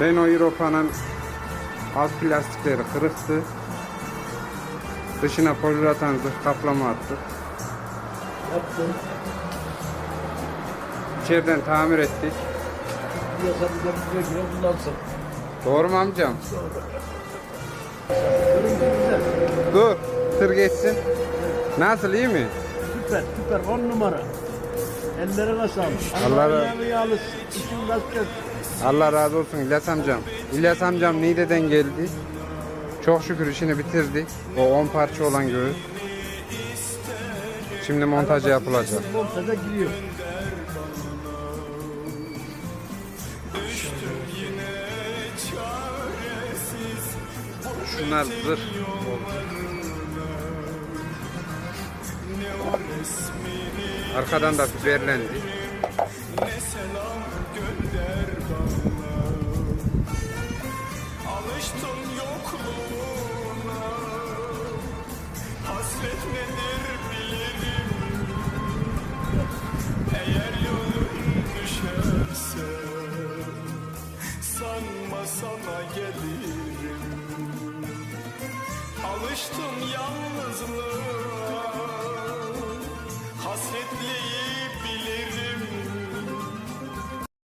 Renault Europa'nın alt plastikleri kırıktı. Dışına poliuretan zırh kaplama attık. Yaptım. İçeriden tamir ettik. Piyasa bir de güle kullansın. Doğru mu amcam? Güzel. Dur. Tır geçsin. Nasıl iyi mi? Süper süper on numara. Ellerine sağlık. Allah Allah razı- yağlısın. İşin rast gelsin. Allah razı olsun İlyas amcam. İlyas amcam Niğde'den geldi. Çok şükür işini bitirdi. O 10 parça olan göğüs. Şimdi montajı yapılacak. Montaja giriyor. Şunlar zırh. Arkadan da biberlendi. Alıştım yokluğuna. Hasret nedir bilirim. Eğer yolun düşerse Sanma sana gelirim. Alıştım yalnızlığa